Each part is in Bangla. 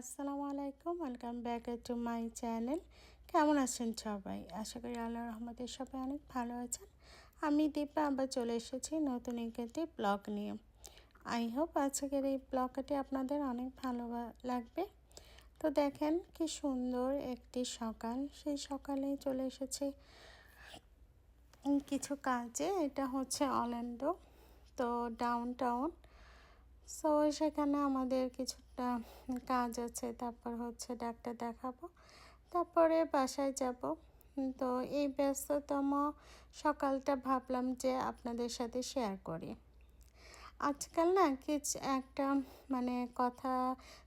আসসালামু আলাইকুম welcome back to my channel কেমন আছেন সবাই? আশা করি আল্লাহ রহমতের সবাই অনেক ভালো আছেন। আমি দীপা, আবার চলে এসেছি নতুন একটি ব্লগ নিয়ে। আই হোপ আজকের এই ব্লগটি আপনাদের অনেক ভালো লাগবে। তো দেখেন কি সুন্দর একটি সকাল। সেই সকালে চলে এসেছে কিছু কাজে। এটা হচ্ছে অল্যান্ডো তো ডাউন টাউন সো সেখানে আমাদের কিছুটা কাজ আছে। তারপর হচ্ছে ডাক্তার দেখাবো। তারপরে বাসায় যাব। তো এই ব্যস্ততম সকালটা ভাবলাম যে আপনাদের সাথে শেয়ার করি। আজকাল না কিছু একটা মানে কথা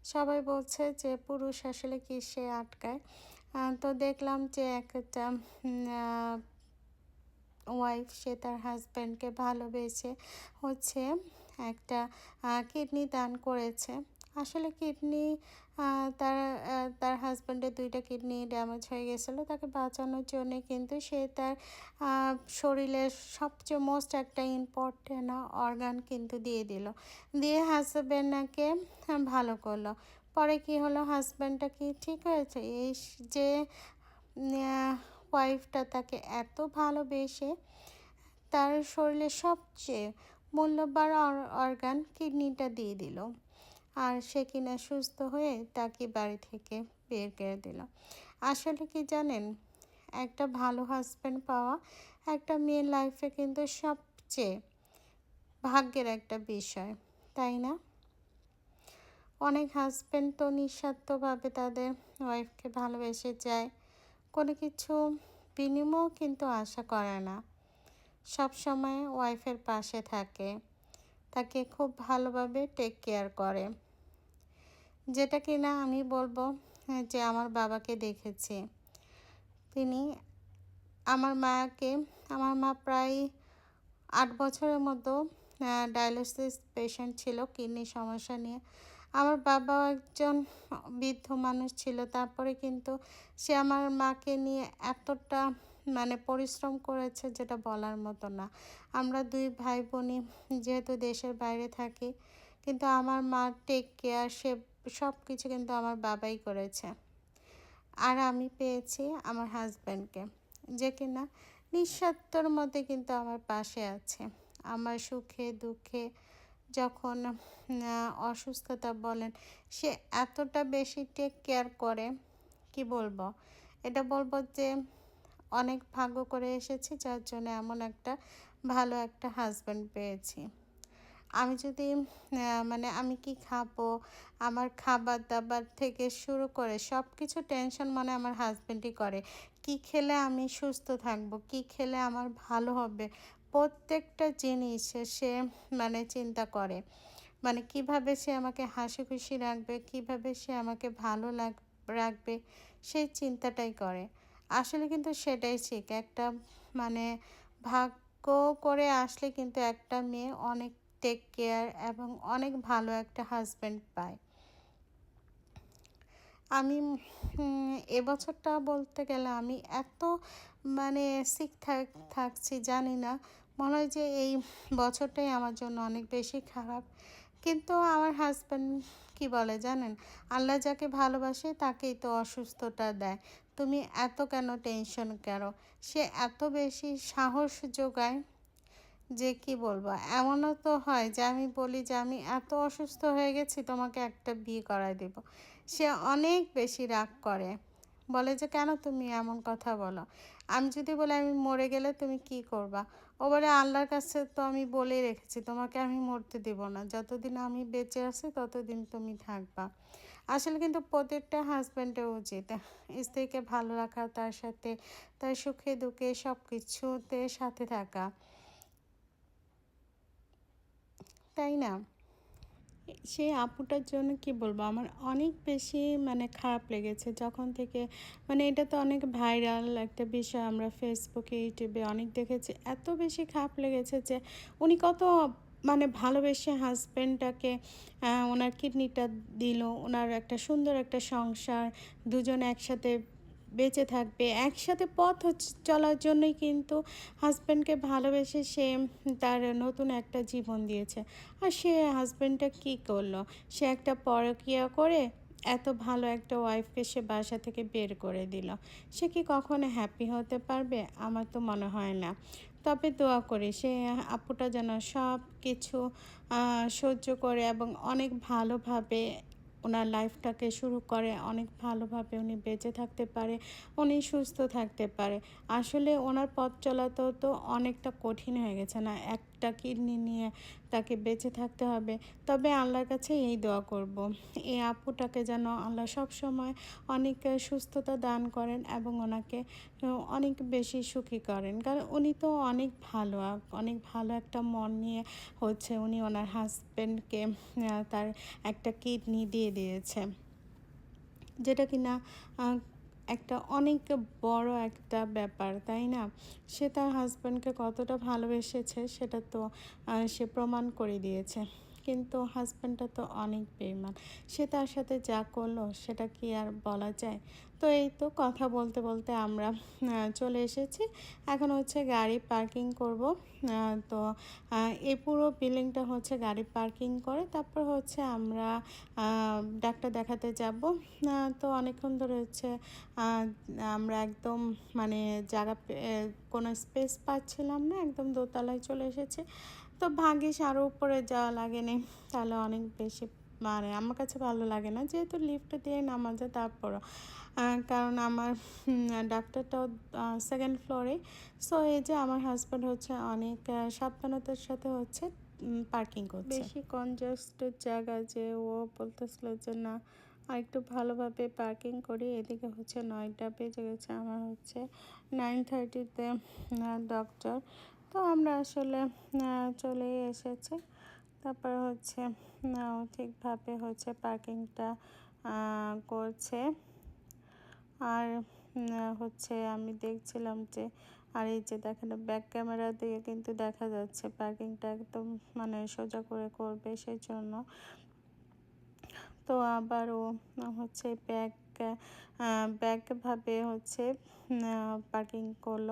সবাই বলছে যে পুরুষ আসলে কিসে আটকায়। তো দেখলাম যে একটা ওয়াইফ সে তার হাজব্যান্ডকে ভালোবেসে হচ্ছে একটা কিডনি দান করেছে। আসলে কিডনি তার তার হাজব্যান্ডের দুইটা কিডনি ড্যামেজ হয়ে গেছিল, তাকে বাঁচানোর জন্যে কিন্তু সে তার শরীরের সবচেয়ে মোস্ট একটা ইম্পর্টেন্ট অর্গান কিন্তু দিয়ে দিল। দিয়ে হাজব্যান্ডকে ভালো করল। পরে কি হলো? হাজব্যান্ডটা কি ঠিক হয়েছে? এই যে ওয়াইফটা তাকে এত ভালোবেসে তার শরীরে সবচেয়ে মূল্যবান অর্গান কিডনিটা দিয়ে দিল। আর সে কিনা সুস্থ হয়ে তাকে বাড়ি থেকে বের করে দিল। আসলে কি জানেন, একটা ভালো হাজব্যান্ড পাওয়া একটা মেয়ের লাইফে কিন্তু সবচেয়ে ভাগ্যের একটা বিষয়, তাই না? অনেক হাজব্যান্ড তো নিঃস্বার্থভাবে তাদের ওয়াইফকে ভালোবেসে যায়। কোনো কিছু বিনিময় কিন্তু আশা করে না। সব সময় ওয়াইফের পাশে থাকে, তাকে খুব ভালোভাবে টেক কেয়ার করে। যেটা কিনা আমি বলব যে আমার বাবাকে দেখেছি। তিনি আমার মাকে, আমার মা প্রায় আট বছরের মতো ডায়ালিসিস পেশেন্ট ছিল কিডনি সমস্যা নিয়ে। আমার বাবা একজন বৃদ্ধ মানুষ ছিল, তারপরে কিন্তু সে আমার মাকে নিয়ে এতটা মানে পরিশ্রম করেছে যেটা বলার মতো না। আমরা দুই ভাই বোনই যেহেতু দেশের বাইরে থাকি, কিন্তু আমার মা টেক কেয়ার সে সব কিছু কিন্তু আমার বাবাই করেছে। আর আমি পেয়েছি আমার হাজব্যান্ডকে যে কিনা নিঃস্বার্থর মধ্যে কিন্তু আমার পাশে আছে। আমার সুখে দুঃখে যখন অসুস্থতা বলেন, সে এতটা বেশি টেক কেয়ার করে, কি বলব? এটা বলব যে অনেক ভাগ্য করে এসেছি, যার জন্য এমন একটা ভালো একটা হাজব্যান্ড পেয়েছি। আমি যদি মানে আমি কি খাব, আমার খাবার দাবার থেকে শুরু করে সব কিছু টেনশন মানে আমার হাজব্যান্ডই করে। কি খেলে আমি সুস্থ থাকব, কি খেলে আমার ভালো হবে, প্রত্যেকটা জিনিস সে মানে চিন্তা করে। মানে কীভাবে সে আমাকে হাসি খুশি রাখবে, কীভাবে সে আমাকে ভালো লাগ, রাখবে, সেই চিন্তাটাই করে। আসলে কিন্তু সেটাই ঠিক। একটা মানে ভাগ্য করে আসলে কিন্তু একটা মেয়ে অনেক টেক কেয়ার এবং অনেক ভালো একটা হাজব্যান্ড পায়। আমি এবছরটা বলতে গেলে আমি এত মানে সিক থাক, থাকছি জানি না। মনে হয় যে এই বছরটাই আমার জন্য অনেক বেশি খারাপ। কিন্তু আমার হাজব্যান্ড কি বলে জানেন? আল্লাহ যাকে ভালোবাসে তাকেই তো অসুস্থতা দেয়। তুমি এত কেন টেনশন কেন সে এত বেশি সাহস যোগায় যে কি বলব? এমনও তো হয় যে আমি বলি যে আমি এত অসুস্থ হয়ে গেছি, তোমাকে একটা বিয়ে করাই দেব। সে অনেক বেশি রাগ করে। বলে যে কেন তুমি এমন কথা বলো? আমি যদি বলে আমি মরে গেলে তুমি কি করবা? ও বলে, আল্লাহর কাছে তো আমি বলে রেখেছি, তোমাকে আমি মরতে দেব না। যতদিন আমি বেঁচে আছি, ততদিন তুমি থাকবা। আসলে কিন্তু প্রত্যেকটা হাজব্যান্ডের উচিত। স্ত্রীকে ভালো রাখা, তার সাথে তার সুখে, দুঃখে সব কিছুতে সাথে থাকা। তাই না? সেই আপুটার জন্য কি বলব? আমার অনেক বেশি মানে খারাপ লেগেছে। যখন থেকে মানে এটা তো অনেক ভাইরাল একটা বিষয় আমরা ফেসবুকে ইউটিউবে অনেক দেখেছি। এত বেশি খারাপ লেগেছে যে উনি কত মানে ভালোবেসে হাজব্যান্ডটাকে ওনার কিডনিটা দিল, ওনার একটা সুন্দর একটা সংসার, দুজন একসাথে বেঁচে থাকবে, একসাথে পথ চলার জন্যই কিন্তু হাজব্যান্ডকে ভালোবেসে সে তার নতুন একটা জীবন দিয়েছে। আর সে হাজব্যান্ডটা কি করল? সে একটা পরকিয়া করে এত ভালো একটা ওয়াইফকে সে বাসা থেকে বের করে দিল। সে কি কখনো হ্যাপি হতে পারবে? আমার তো মনে হয় না। তবে দোয়া করি সে আপুটা যেন সব কিছু সহ্য করে এবং অনেক ভালোভাবে ওনার লাইফটাকে শুরু করে, অনেক ভালোভাবে উনি বেঁচে থাকতে পারে, উনি সুস্থ থাকতে পারে। আসলে ওনার পথ চলা তো অনেকটা কঠিন হয়ে গেছে না? একটা কিডনি নিয়ে তাকে বেঁচে থাকতে হবে। তবে আল্লাহর কাছে এই দোয়া করব। এই আপুটাকে যেন আল্লাহ সব সময় অনেক সুস্থতা দান করেন এবং ওনাকে অনেক বেশি সুখী করেন। কারণ উনি তো অনেক ভালো অনেক ভালো একটা মন নিয়ে হচ্ছে উনি ওনার হাজব্যান্ডকে তার একটা কিডনি দিয়ে দিয়েছে। যেটা কিনা একটা অনেক বড় একটা ব্যাপার, তাই না? সে তার হাজব্যান্ডকে কতটা ভালোবেসেছে সেটা তো সে প্রমাণ করে দিয়েছে। কিন্তু হাজব্যান্ডটা তো অনেক বেমান সে তার সাথে যা করল, সেটা কি আর বলা যায়? তো এই তো কথা বলতে বলতে আমরা চলে এসেছি। এখন হচ্ছে গাড়ি পার্কিং করব। তো এই পুরো বিল্ডিংটা হচ্ছে গাড়ি পার্কিং করে। তারপর হচ্ছে আমরা ডাক্তার দেখাতে যাব। তো অনেকক্ষণ ধরে হচ্ছে আমরা একদম মানে জায়গা কোনো স্পেস পাচ্ছিলাম না। একদম দোতলায় চলে এসেছে। তো ভাগ্যিস আরও উপরে যাওয়া লাগেনি। তাহলে অনেক বেশি মানে আমার কাছে ভালো লাগে না যেহেতু লিফট দিয়ে নামা যায় তারপরও কারণ আমার ডাক্তারটাও সেকেন্ড ফ্লোরে সো এই যে আমার হাজব্যান্ড হচ্ছে অনেক সাবধানতার সাথে হচ্ছে পার্কিং করছে। বেশি কনজাস্টেড জায়গা যে ও বলতেছিল যে না আর একটু ভালোভাবে পার্কিং করি। এদিকে হচ্ছে নয়টা বেজে গেছে, আমার হচ্ছে নাইন থার্টিতে ডক্টর তো আমরা আসলে চলে এসেছি। তারপর হচ্ছে ঠিকভাবে হচ্ছে পার্কিংটা করছে। আর হচ্ছে আমি দেখছিলাম যে, আর এই যে দেখেন, ব্যাক ক্যামেরা দিয়ে কিন্তু দেখা যাচ্ছে পার্কিংটা একদম মানে সোজা করে করবে সেই জন্য তো আবারও, হচ্ছে ব্যাক ব্যাকভাবে হচ্ছে পার্কিং করল।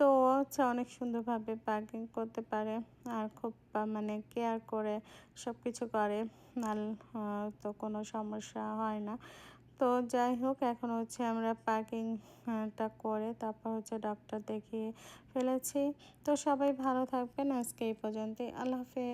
তো হচ্ছে অনেক সুন্দরভাবে পার্কিং করতে পারে আর খুব মানে কেয়ার করে সব কিছু করে নাল তো কোনো সমস্যা হয় না। তো যাই হোক, এখন হচ্ছে আমরা পার্কিংটা করে তারপর হচ্ছে ডক্টর দেখিয়ে ফেলেছি। তো সবাই ভালো থাকবেন। আজকে এই পর্যন্তই। আল্লাহ হাফেজ।